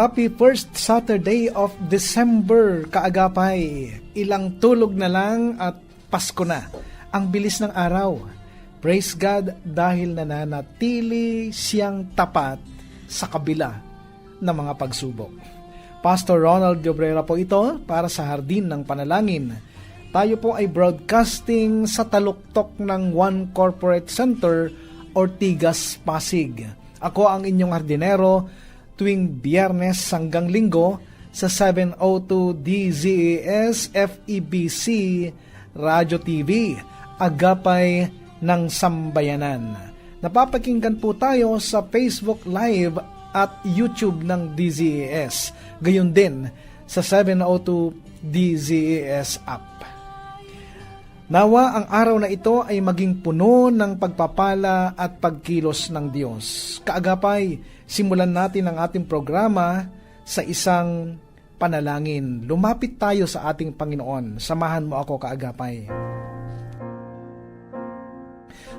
Happy first Saturday of December, kaagapay. Ilang tulog na lang at Pasko na. Ang bilis ng araw. Praise God dahil nananatili siyang tapat sa kabila ng mga pagsubok. Pastor Ronald Dobrera po ito para sa Hardin ng Panalangin. Tayo po ay broadcasting sa taluktok ng One Corporate Center, Ortigas, Pasig. Ako ang inyong hardinero tuwing biyernes hanggang linggo sa 702 DZAS FEBC Radio TV, Agapay ng Sambayanan. Napapakinggan po tayo sa Facebook Live at YouTube ng DZAS. Gayon din sa 702 DZAS app. Nawa ang araw na ito ay maging puno ng pagpapala at pagkilos ng Diyos. Kaagapay, simulan natin ang ating programa sa isang panalangin. Lumapit tayo sa ating Panginoon. Samahan mo ako kaagapay.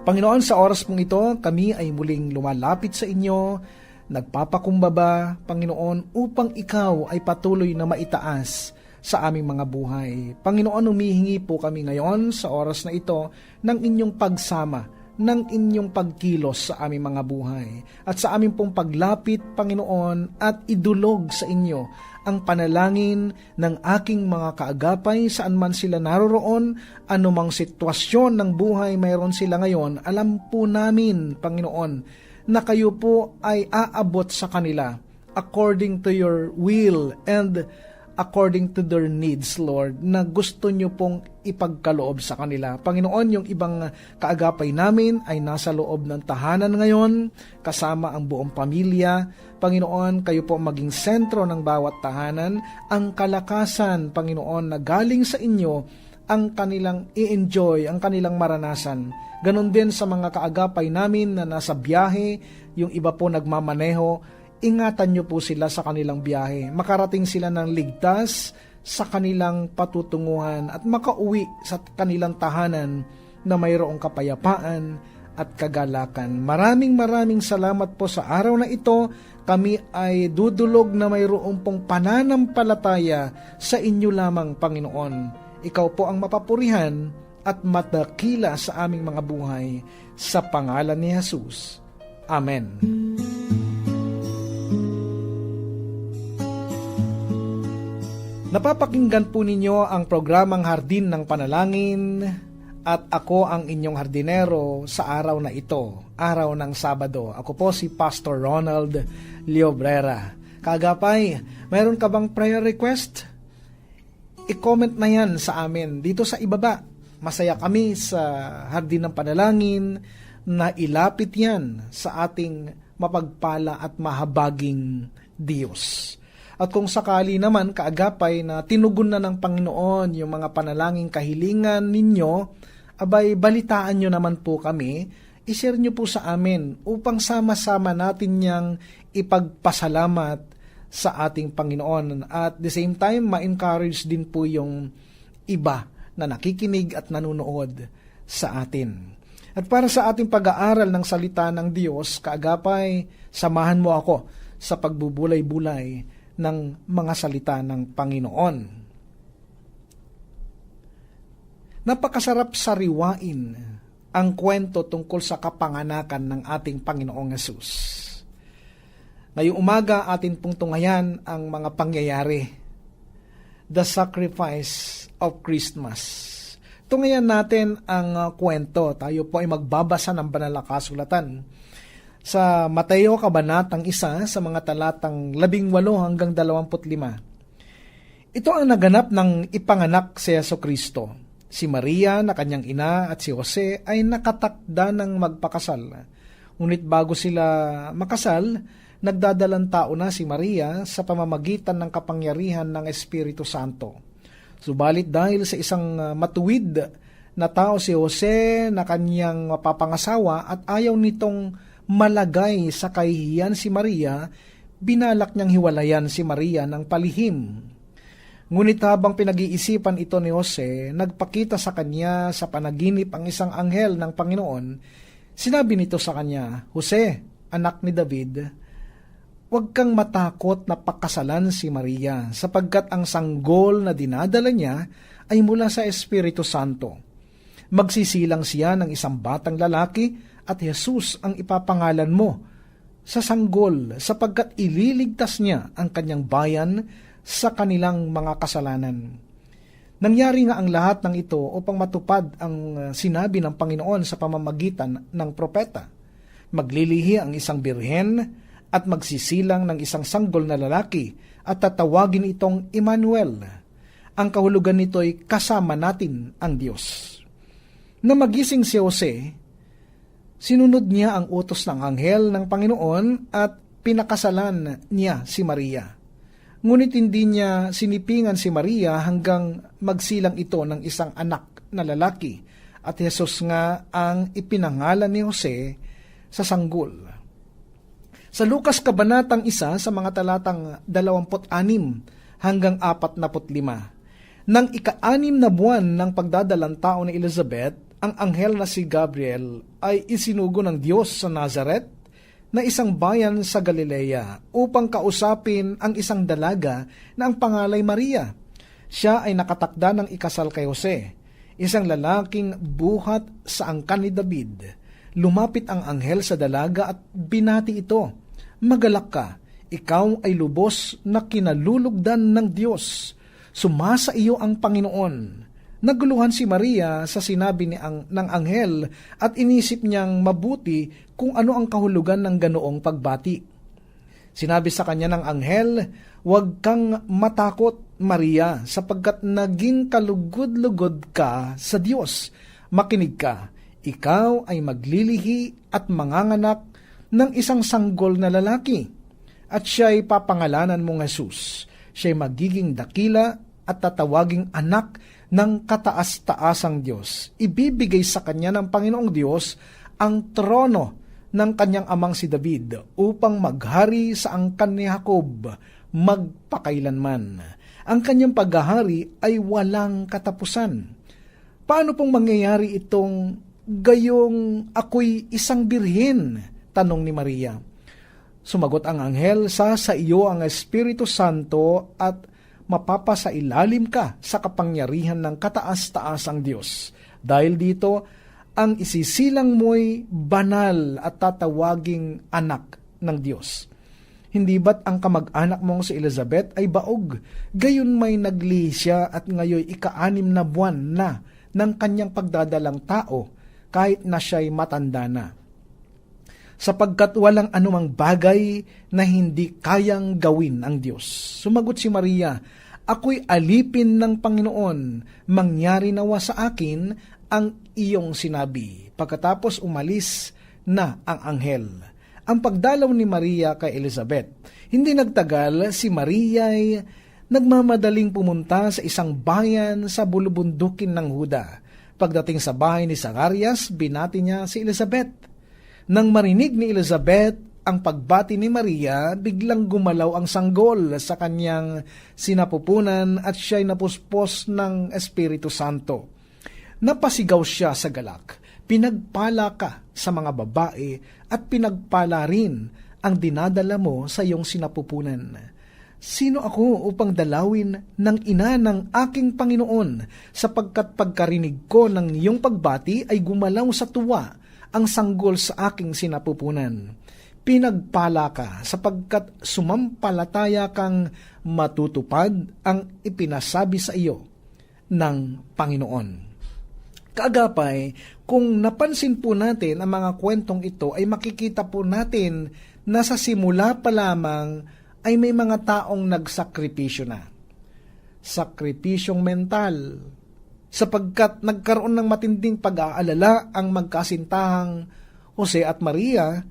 Panginoon, sa oras mong ito, kami ay muling lumalapit sa inyo, nagpapakumbaba, Panginoon, upang ikaw ay patuloy na maitaas sa aming mga buhay. Panginoon, humihingi po kami ngayon sa oras na ito ng inyong pagsama, ng inyong pagkilos sa aming mga buhay. At sa aming pong paglapit, Panginoon, at idulog sa inyo ang panalangin ng aking mga kaagapay saan man sila naroroon, anumang sitwasyon ng buhay mayroon sila ngayon, alam po namin, Panginoon, na kayo po ay aabot sa kanila according to your will and according to their needs, Lord, na gusto nyo pong ipagkaloob sa kanila. Panginoon, yung ibang kaagapay namin ay nasa loob ng tahanan ngayon, kasama ang buong pamilya. Panginoon, kayo po maging sentro ng bawat tahanan. Ang kalakasan, Panginoon, na galing sa inyo, ang kanilang i-enjoy, ang kanilang maranasan. Ganon din sa mga kaagapay namin na nasa biyahe, yung iba po nagmamaneho, ingatan niyo po sila sa kanilang biyahe. Makarating sila ng ligtas sa kanilang patutunguhan at makauwi sa kanilang tahanan na mayroong kapayapaan at kagalakan. Maraming maraming salamat po sa araw na ito. Kami ay dudulog na mayroong pong pananampalataya sa inyo lamang, Panginoon. Ikaw po ang mapapurihan at matakila sa aming mga buhay sa pangalan ni Jesus. Amen. Napapakinggan po ninyo ang programang Hardin ng Panalangin at ako ang inyong hardinero sa araw na ito, araw ng Sabado. Ako po si Pastor Ronald Leobrera. Kagapay, mayroon ka bang prayer request? I-comment na yan sa amin dito sa ibaba. Masaya kami sa Hardin ng Panalangin na ilapit yan sa ating mapagpala at mahabaging Diyos. At kung sakali naman kaagapay na tinugon na ng Panginoon yung mga panalangin kahilingan ninyo, abay balitaan nyo naman po kami, ishare nyo po sa amin upang sama-sama natin niyang ipagpasalamat sa ating Panginoon. At the same time, ma-encourage din po yung iba na nakikinig at nanonood sa atin. At para sa ating pag-aaral ng salita ng Diyos, kaagapay, samahan mo ako sa pagbubulay-bulay ng mga salita ng Panginoon. Napakasarap sariwain ang kwento tungkol sa kapanganakan ng ating Panginoong Yesus. Ngayong umaga atin pong tungayan ang mga pangyayari. The Sacrifice of Christmas. Tungayan natin ang uh, kwento. Tayo po ay magbabasa ng banal na kasulatan sa Mateo Kabanatang isa sa mga talatang 18 hanggang 25. Ito ang naganap ng ipanganak si Yeso Kristo. Si Maria na kanyang ina at si Jose ay nakatakda ng magpakasal. Ngunit bago sila makasal, nagdadalang tao na si Maria sa pamamagitan ng kapangyarihan ng Espiritu Santo. Subalit dahil sa isang uh, matuwid na tao si Jose na kanyang mapapangasawa at ayaw nitong malagay sa kahihiyan si Maria, binalak niyang hiwalayan si Maria ng palihim. Ngunit habang pinag-iisipan ito ni Jose, nagpakita sa kanya sa panaginip ang isang anghel ng Panginoon. Sinabi nito sa kanya, Jose, anak ni David, Huwag kang matakot na pakasalan si Maria sapagkat ang sanggol na dinadala niya ay mula sa Espiritu Santo. Magsisilang siya ng isang batang lalaki at Jesus ang ipapangalan mo sa sanggol sapagkat ililigtas niya ang kanyang bayan sa kanilang mga kasalanan. Nangyari nga ang lahat ng ito upang matupad ang uh, sinabi ng Panginoon sa pamamagitan ng propeta. Maglilihi ang isang birhen at magsisilang ng isang sanggol na lalaki at tatawagin itong Emmanuel. Ang kahulugan nito ay kasama natin ang Diyos. Na magising si Jose, sinunod niya ang utos ng anghel ng Panginoon at pinakasalan niya si Maria. Ngunit hindi niya sinipingan si Maria hanggang magsilang ito ng isang anak na lalaki at Jesus nga ang ipinangalan ni Jose sa sanggol. Sa Lukas Kabanatang isa sa mga talatang 26 hanggang 45. Nang ika-anim na buwan ng pagdadalang tao ni Elizabeth, ang anghel na si Gabriel ay isinugo ng Diyos sa Nazareth na isang bayan sa Galilea upang kausapin ang isang dalaga na ang pangalay Maria. Siya ay nakatakda ng ikasal kay Jose, isang lalaking buhat sa angkan ni David. Lumapit ang anghel sa dalaga at binati ito Magalak ka, ikaw ay lubos na kinalulugdan ng Diyos. Sumasa iyo ang Panginoon. Naguluhan si Maria sa sinabi ni ang, ng anghel at inisip niyang mabuti kung ano ang kahulugan ng ganoong pagbati. Sinabi sa kanya ng anghel, Huwag kang matakot, Maria, sapagkat naging kalugod-lugod ka sa Diyos. Makinig ka, ikaw ay maglilihi at manganganak ng isang sanggol na lalaki. At siya ay papangalanan mong Jesus. Siya ay magiging dakila at tatawaging anak ng kataas-taasang Diyos. Ibibigay sa kanya ng Panginoong Diyos ang trono ng kanyang amang si David upang maghari sa angkan ni Jacob magpakailanman. Ang kanyang paghahari ay walang katapusan. Paano pong mangyayari itong gayong ako'y isang birhen Tanong ni Maria. Sumagot ang anghel, sa sa iyo ang Espiritu Santo at mapapasa ilalim ka sa kapangyarihan ng kataas-taas ang Diyos. Dahil dito, ang isisilang mo'y banal at tatawaging anak ng Diyos. Hindi ba't ang kamag-anak mong si Elizabeth ay baog? Gayon may naglihi siya at ngayon ika-anim na buwan na ng kanyang pagdadalang tao kahit na siya'y matanda na sapagkat walang anumang bagay na hindi kayang gawin ang Diyos. Sumagot si Maria, Ako'y alipin ng Panginoon, mangyari nawa sa akin ang iyong sinabi. Pagkatapos umalis na ang anghel. Ang pagdalaw ni Maria kay Elizabeth. Hindi nagtagal, si Maria ay nagmamadaling pumunta sa isang bayan sa bulubundukin ng Huda. Pagdating sa bahay ni Zacarias, binati niya si Elizabeth nang marinig ni Elizabeth ang pagbati ni Maria, biglang gumalaw ang sanggol sa kanyang sinapupunan at siya'y napuspos ng Espiritu Santo. Napasigaw siya sa galak, pinagpala ka sa mga babae at pinagpala rin ang dinadala mo sa iyong sinapupunan. Sino ako upang dalawin ng ina ng aking Panginoon sapagkat pagkarinig ko ng iyong pagbati ay gumalaw sa tuwa ang sanggol sa aking sinapupunan. Pinagpala ka sapagkat sumampalataya kang matutupad ang ipinasabi sa iyo ng Panginoon. Kaagapay, kung napansin po natin ang mga kwentong ito ay makikita po natin na sa simula pa lamang ay may mga taong nagsakripisyo na. Sakripisyong mental, sapagkat nagkaroon ng matinding pag-aalala ang magkasintahang Jose at Maria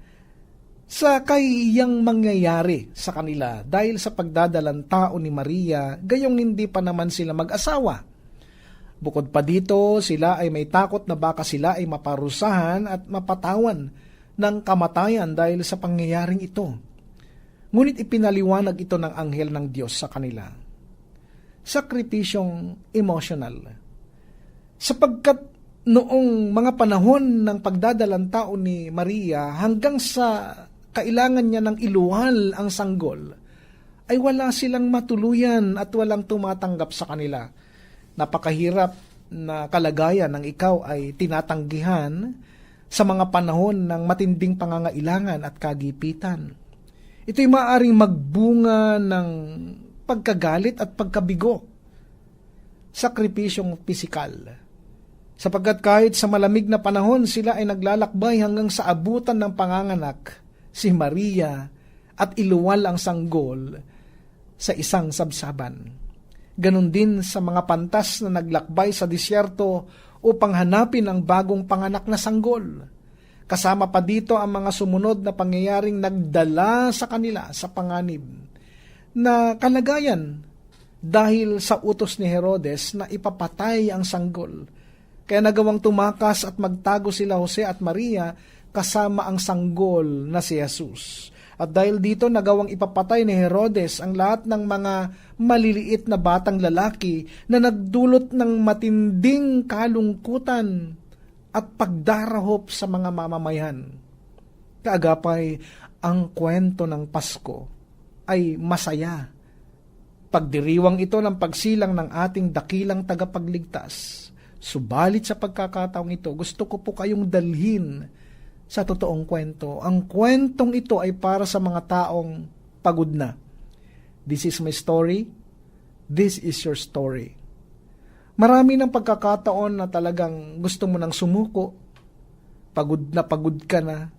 sa kayang mangyayari sa kanila dahil sa pagdadalang tao ni Maria, gayong hindi pa naman sila mag-asawa. Bukod pa dito, sila ay may takot na baka sila ay maparusahan at mapatawan ng kamatayan dahil sa pangyayaring ito. Ngunit ipinaliwanag ito ng anghel ng Diyos sa kanila. Sakripisyong emotional. Sapagkat noong mga panahon ng pagdadalang tao ni Maria hanggang sa kailangan niya ng iluwal ang sanggol, ay wala silang matuluyan at walang tumatanggap sa kanila napakahirap na kalagayan ng ikaw ay tinatanggihan sa mga panahon ng matinding pangangailangan at kagipitan. Ito'y maaring magbunga ng pagkagalit at pagkabigo. Sakripisyong pisikal. Sapagkat kahit sa malamig na panahon sila ay naglalakbay hanggang sa abutan ng panganganak, si Maria at iluwal ang sanggol sa isang sabsaban. Ganon din sa mga pantas na naglakbay sa disyerto upang hanapin ang bagong panganak na sanggol. Kasama pa dito ang mga sumunod na pangyayaring nagdala sa kanila sa panganib na kalagayan dahil sa utos ni Herodes na ipapatay ang sanggol. Kaya nagawang tumakas at magtago sila Jose at Maria kasama ang sanggol na si Jesus. At dahil dito nagawang ipapatay ni Herodes ang lahat ng mga maliliit na batang lalaki na nagdulot ng matinding kalungkutan at pagdarahop sa mga mamamayan. Kaagapay, ang kwento ng Pasko ay masaya. Pagdiriwang ito ng pagsilang ng ating dakilang tagapagligtas. Subalit sa pagkakataong ito, gusto ko po kayong dalhin sa totoong kwento. Ang kwentong ito ay para sa mga taong pagod na. This is my story. This is your story. Marami ng pagkakataon na talagang gusto mo nang sumuko. Pagod na pagod ka na.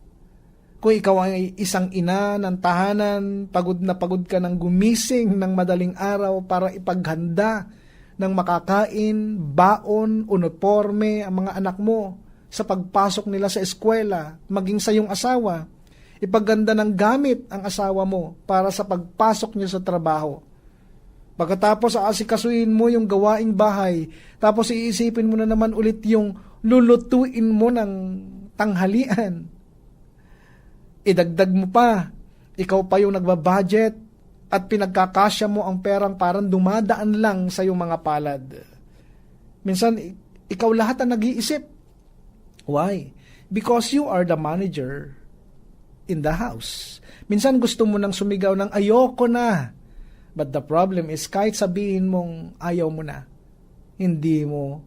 Kung ikaw ay isang ina ng tahanan, pagod na pagod ka ng gumising ng madaling araw para ipaghanda ng makakain, baon, uniforme ang mga anak mo sa pagpasok nila sa eskwela, maging sa iyong asawa. Ipaganda ng gamit ang asawa mo para sa pagpasok niya sa trabaho. Pagkatapos aasikasuin mo yung gawaing bahay, tapos iisipin mo na naman ulit yung lulutuin mo ng tanghalian. Idagdag mo pa, ikaw pa yung nagbabudget at pinagkakasya mo ang perang parang dumadaan lang sa iyong mga palad. Minsan, ikaw lahat ang nag-iisip Why? Because you are the manager in the house. Minsan gusto mo nang sumigaw ng ayoko na. But the problem is kahit sabihin mong ayaw mo na, hindi mo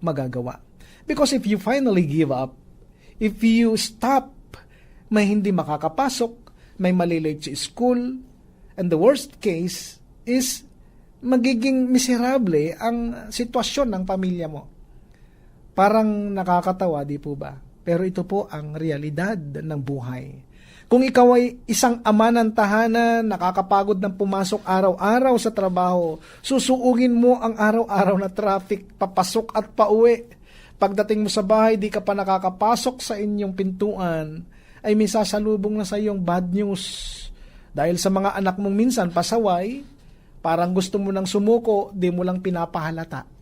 magagawa. Because if you finally give up, if you stop, may hindi makakapasok, may malilate sa school, and the worst case is magiging miserable ang sitwasyon ng pamilya mo. Parang nakakatawa, di po ba? Pero ito po ang realidad ng buhay. Kung ikaw ay isang ama ng tahanan, nakakapagod ng pumasok araw-araw sa trabaho, susuugin mo ang araw-araw na traffic, papasok at pauwi. Pagdating mo sa bahay, di ka pa nakakapasok sa inyong pintuan, ay may sasalubong na sa iyong bad news. Dahil sa mga anak mong minsan pasaway, parang gusto mo nang sumuko, di mo lang pinapahalata.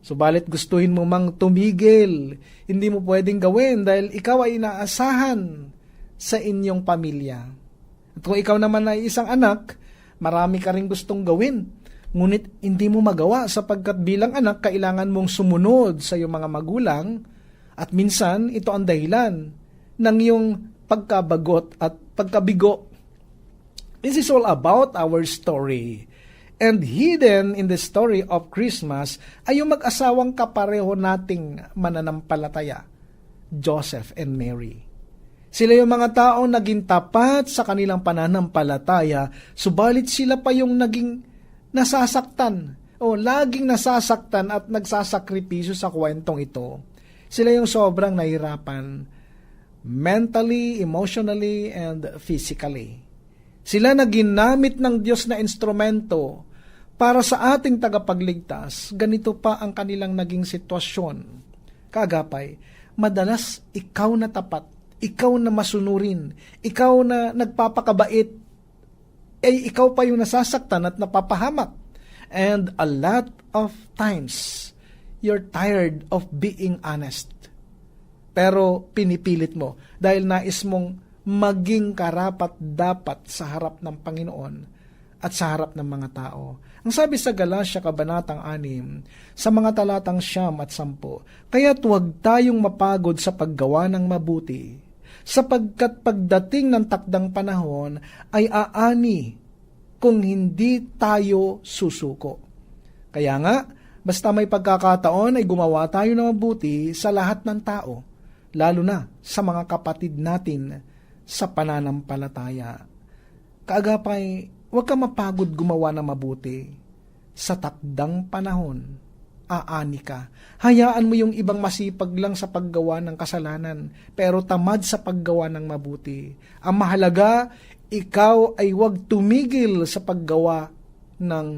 Subalit gustuhin mo mang tumigil, hindi mo pwedeng gawin dahil ikaw ay inaasahan sa inyong pamilya. At kung ikaw naman ay isang anak, marami ka rin gustong gawin. Ngunit hindi mo magawa sapagkat bilang anak kailangan mong sumunod sa iyong mga magulang at minsan ito ang dahilan ng iyong pagkabagot at pagkabigo. This is all about our story. And hidden in the story of Christmas ay yung mag-asawang kapareho nating mananampalataya, Joseph and Mary. Sila yung mga taong naging tapat sa kanilang pananampalataya, subalit sila pa yung naging nasasaktan o laging nasasaktan at nagsasakripisyo sa kwentong ito. Sila yung sobrang nahirapan mentally, emotionally, and physically. Sila na ginamit ng Diyos na instrumento para sa ating tagapagligtas, ganito pa ang kanilang naging sitwasyon. Kagapay, madalas ikaw na tapat, ikaw na masunurin, ikaw na nagpapakabait, ay ikaw pa yung nasasaktan at napapahamak. And a lot of times, you're tired of being honest. Pero pinipilit mo dahil nais mong maging karapat dapat sa harap ng Panginoon at sa harap ng mga tao. Ang sabi sa Galatia Kabanatang 6, sa mga talatang siyam at sampo, kaya't huwag tayong mapagod sa paggawa ng mabuti, sapagkat pagdating ng takdang panahon ay aani kung hindi tayo susuko. Kaya nga, basta may pagkakataon ay gumawa tayo ng mabuti sa lahat ng tao, lalo na sa mga kapatid natin sa pananampalataya. Kaagapay, huwag ka mapagod gumawa ng mabuti. Sa takdang panahon, aani ka. Hayaan mo yung ibang masipag lang sa paggawa ng kasalanan, pero tamad sa paggawa ng mabuti. Ang mahalaga, ikaw ay huwag tumigil sa paggawa ng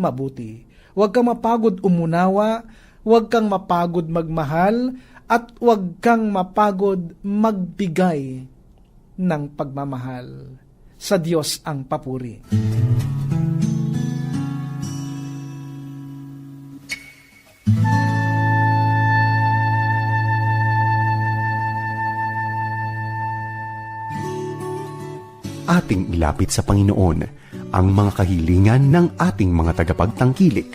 mabuti. Huwag kang mapagod umunawa, huwag kang mapagod magmahal, at huwag kang mapagod magbigay ng pagmamahal. Sa Diyos ang papuri. Ating ilapit sa Panginoon ang mga kahilingan ng ating mga tagapagtangkilik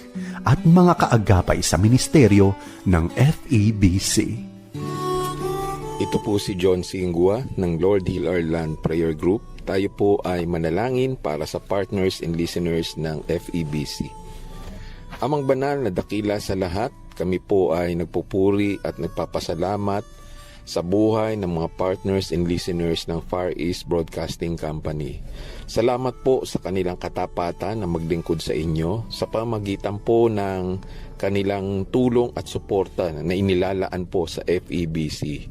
at mga kaagapay sa ministeryo ng FEBC. Ito po si John Singua ng Lord Heal Our Land Prayer Group. Tayo po ay manalangin para sa partners and listeners ng FEBC. Amang banal na dakila sa lahat, kami po ay nagpupuri at nagpapasalamat sa buhay ng mga partners and listeners ng Far East Broadcasting Company. Salamat po sa kanilang katapatan na maglingkod sa inyo sa pamagitan po ng kanilang tulong at suporta na inilalaan po sa FEBC.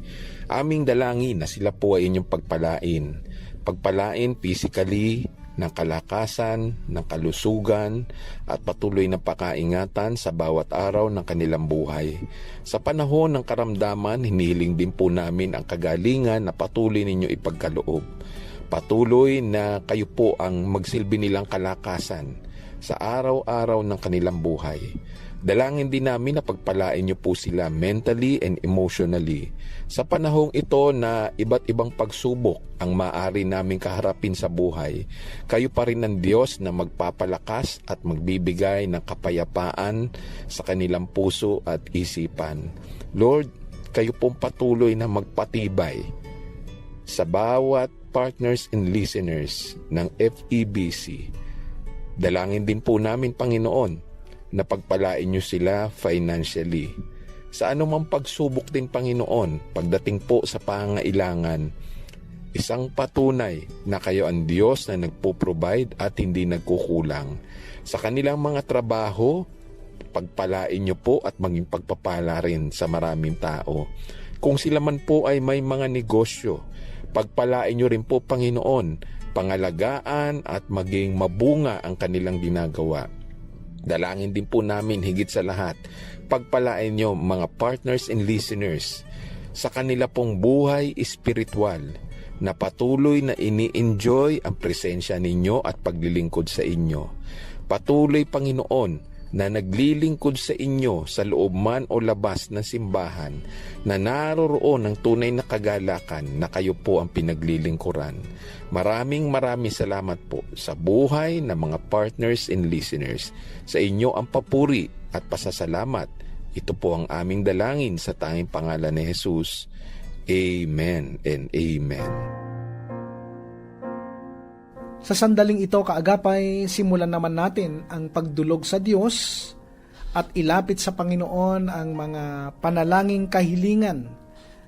Aming dalangin na sila po ay inyong pagpalain. Pagpalain physically, ng kalakasan, ng kalusugan at patuloy na pakaingatan sa bawat araw ng kanilang buhay. Sa panahon ng karamdaman, hinihiling din po namin ang kagalingan na patuloy ninyo ipagkaloob. Patuloy na kayo po ang magsilbi nilang kalakasan sa araw-araw ng kanilang buhay. Dalangin din namin na pagpalain niyo po sila mentally and emotionally. Sa panahong ito na iba't ibang pagsubok ang maaari namin kaharapin sa buhay, kayo pa rin ng Diyos na magpapalakas at magbibigay ng kapayapaan sa kanilang puso at isipan. Lord, kayo pong patuloy na magpatibay sa bawat partners and listeners ng FEBC. Dalangin din po namin, Panginoon, na pagpalain nyo sila financially. Sa anumang pagsubok din, Panginoon, pagdating po sa pangailangan, isang patunay na kayo ang Diyos na nagpo-provide at hindi nagkukulang. Sa kanilang mga trabaho, pagpalain nyo po at maging pagpapala rin sa maraming tao. Kung sila man po ay may mga negosyo, pagpalain nyo rin po, Panginoon, pangalagaan at maging mabunga ang kanilang ginagawa. Dalangin din po namin higit sa lahat, pagpalain nyo mga partners and listeners sa kanila pong buhay espiritual na patuloy na ini-enjoy ang presensya ninyo at paglilingkod sa inyo. Patuloy, Panginoon, na naglilingkod sa inyo sa loob man o labas ng simbahan na naroroon ng tunay na kagalakan na kayo po ang pinaglilingkuran. Maraming maraming salamat po sa buhay ng mga partners and listeners. Sa inyo ang papuri at pasasalamat. Ito po ang aming dalangin sa tanging pangalan ni Jesus. Amen and Amen. Sa sandaling ito, kaagapay, simulan naman natin ang pagdulog sa Diyos at ilapit sa Panginoon ang mga panalangin kahilingan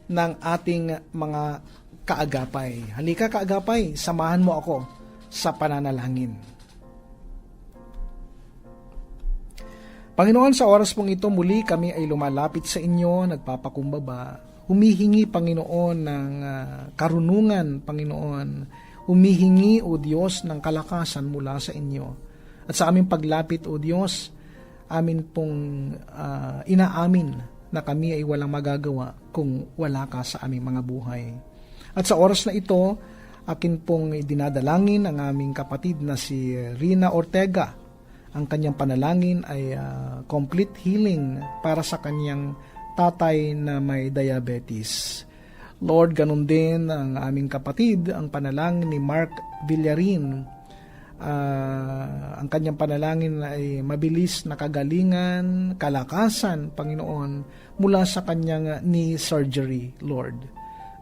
ng ating mga kaagapay. Halika kaagapay, samahan mo ako sa pananalangin. Panginoon, sa oras pong ito muli kami ay lumalapit sa inyo, nagpapakumbaba. Humihingi, Panginoon, ng ah, karunungan, Panginoon. Humihingi, O Diyos, ng kalakasan mula sa inyo. At sa aming paglapit, O Diyos, amin pong ah, inaamin na kami ay walang magagawa kung wala ka sa aming mga buhay. At sa oras na ito, akin pong dinadalangin ang aming kapatid na si Rina Ortega. Ang kanyang panalangin ay ah, complete healing para sa kanyang tatay na may diabetes. Lord, ganun din ang aming kapatid, ang panalangin ni Mark Villarin. Ah, ang kanyang panalangin ay mabilis na kagalingan, kalakasan, Panginoon, mula sa kanyang knee surgery, Lord.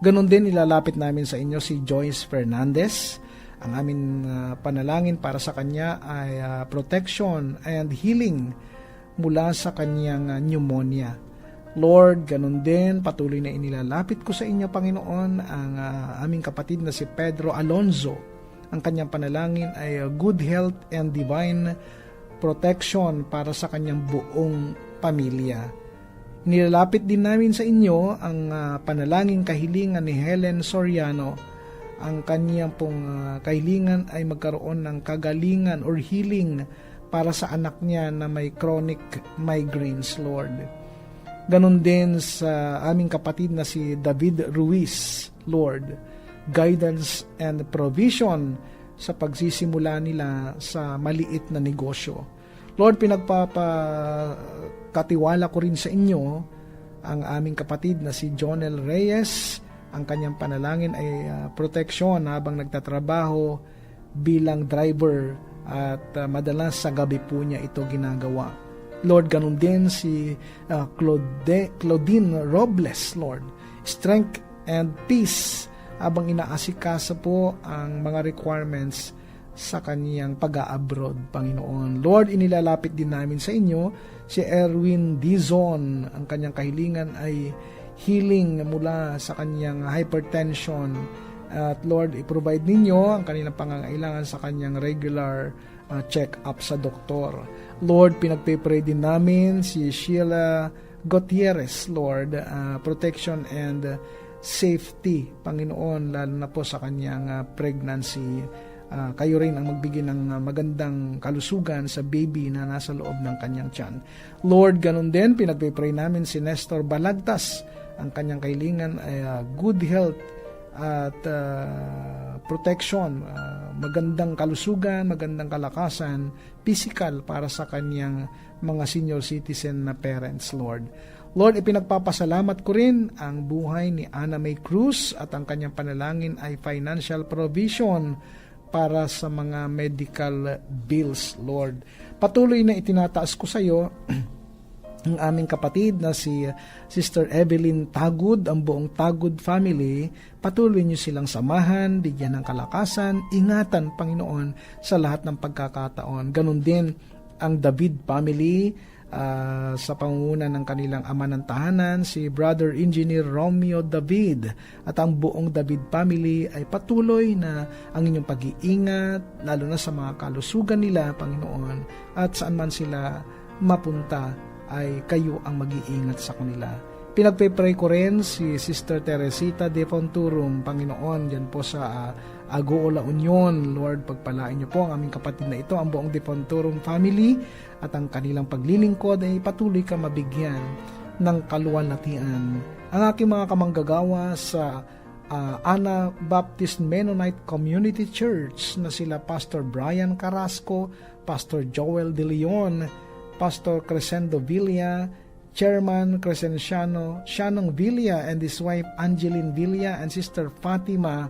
Ganon din ilalapit namin sa inyo si Joyce Fernandez. Ang aming ah, panalangin para sa kanya ay ah, protection and healing mula sa kanyang ah, pneumonia. Lord, ganun din, patuloy na inilalapit ko sa inyo, Panginoon, ang ah, aming kapatid na si Pedro Alonzo. Ang kanyang panalangin ay uh, good health and divine protection para sa kanyang buong pamilya. Nilalapit din namin sa inyo ang ah, panalangin kahilingan ni Helen Soriano. Ang kanyang pong ah, kahilingan ay magkaroon ng kagalingan or healing para sa anak niya na may chronic migraines, Lord. Ganon din sa aming kapatid na si David Ruiz, Lord. Guidance and provision sa pagsisimula nila sa maliit na negosyo. Lord, pinagpapakatiwala ko rin sa inyo ang aming kapatid na si Jonel Reyes. Ang kanyang panalangin ay ah, proteksyon habang nagtatrabaho bilang driver at ah, madalas sa gabi po niya ito ginagawa. Lord, ganun din si ah, Claude, Claudine Robles, Lord. Strength and peace habang inaasikaso po ang mga requirements sa kaniyang pag-abroad, Panginoon. Lord, inilalapit din namin sa inyo si Erwin Dizon. Ang kanyang kahilingan ay healing mula sa kanyang hypertension. At Lord, i-provide ninyo ang kanilang pangangailangan sa kanyang regular uh, check-up sa doktor. Lord, pinagpipray din namin si Sheila Gutierrez, Lord, uh, protection and safety, Panginoon, lalo na po sa kanyang uh, pregnancy. Uh, kayo rin ang magbigay ng magandang kalusugan sa baby na nasa loob ng kanyang tiyan. Lord, ganun din, pinagpipray namin si Nestor Balagtas. Ang kanyang kailingan ay uh, good health at uh, protection, uh, magandang kalusugan, magandang kalakasan, physical para sa kanyang mga senior citizen na parents, Lord. Lord, ipinagpapasalamat ko rin ang buhay ni Ana May Cruz at ang kanyang panalangin ay financial provision para sa mga medical bills, Lord. Patuloy na itinataas ko sa iyo ang aming kapatid na si Sister Evelyn Tagud, ang buong Tagud family, patuloy niyo silang samahan, bigyan ng kalakasan, ingatan, Panginoon, sa lahat ng pagkakataon. Ganon din ang David family, ah, sa pangunguna ng kanilang ama ng tahanan, si Brother Engineer Romeo David. At ang buong David family ay patuloy na ang inyong pag-iingat, lalo na sa mga kalusugan nila, Panginoon, at saan man sila mapunta ay kayo ang mag-iingat sa kanila. Pinagpe-pray ko rin si Sister Teresita de Fonturum, Panginoon, dyan po sa uh, Agoola Union. Lord, pagpalain niyo po ang aming kapatid na ito, ang buong de Fonturum family, at ang kanilang paglilingkod ay patuloy ka mabigyan ng kaluwalhatian. Ang aking mga kamanggagawa sa uh, Ana Baptist Mennonite Community Church na sila Pastor Brian Carrasco, Pastor Joel De Leon, Pastor Crescendo Villa, Chairman Crescenciano Shanong Villa and his wife Angeline Villa and Sister Fatima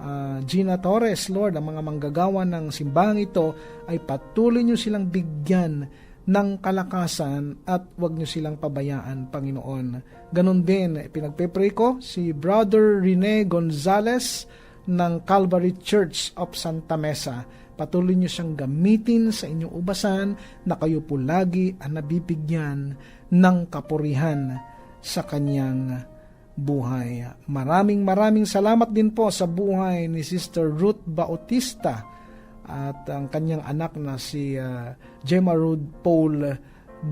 uh, Gina Torres, Lord, ang mga manggagawa ng simbahang ito ay patuloy nyo silang bigyan ng kalakasan at wag nyo silang pabayaan, Panginoon. Ganon din, pinagpipray ko si Brother Rene Gonzales ng Calvary Church of Santa Mesa. Patuloy niyo siyang gamitin sa inyong ubasan na kayo po lagi ang nabibigyan ng kapurihan sa kanyang buhay. Maraming maraming salamat din po sa buhay ni Sister Ruth Bautista at ang kanyang anak na si uh, Gemma Ruth Paul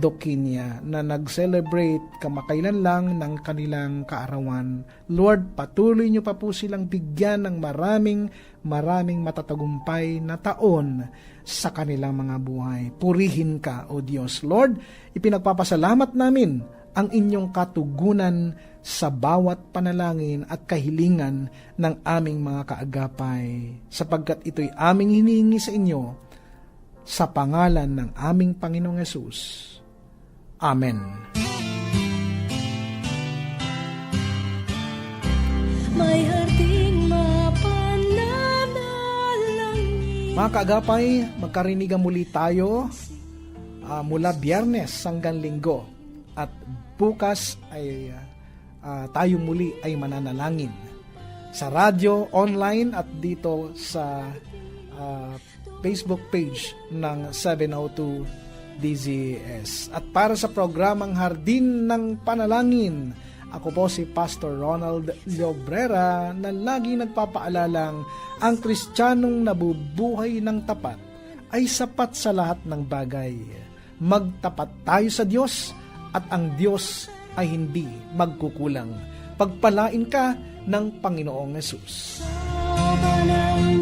Dokinia na nag-celebrate kamakailan lang ng kanilang kaarawan. Lord, patuloy niyo pa po silang bigyan ng maraming maraming matatagumpay na taon sa kanilang mga buhay. Purihin ka, O Diyos. Lord, ipinagpapasalamat namin ang inyong katugunan sa bawat panalangin at kahilingan ng aming mga kaagapay sapagkat ito'y aming hinihingi sa inyo sa pangalan ng aming Panginoong Yesus. Amen. May mapananalangin Mga kaagapay, magkarinigan muli tayo ah, mula biyernes hanggang linggo at bukas ay ah, tayo muli ay mananalangin sa radyo, online at dito sa ah, Facebook page ng 702 DZS. At para sa programang Hardin ng Panalangin, ako po si Pastor Ronald Llobrera na lagi nagpapaalalang ang kristyanong nabubuhay ng tapat ay sapat sa lahat ng bagay. Magtapat tayo sa Diyos at ang Diyos ay hindi magkukulang. Pagpalain ka ng Panginoong Yesus. banal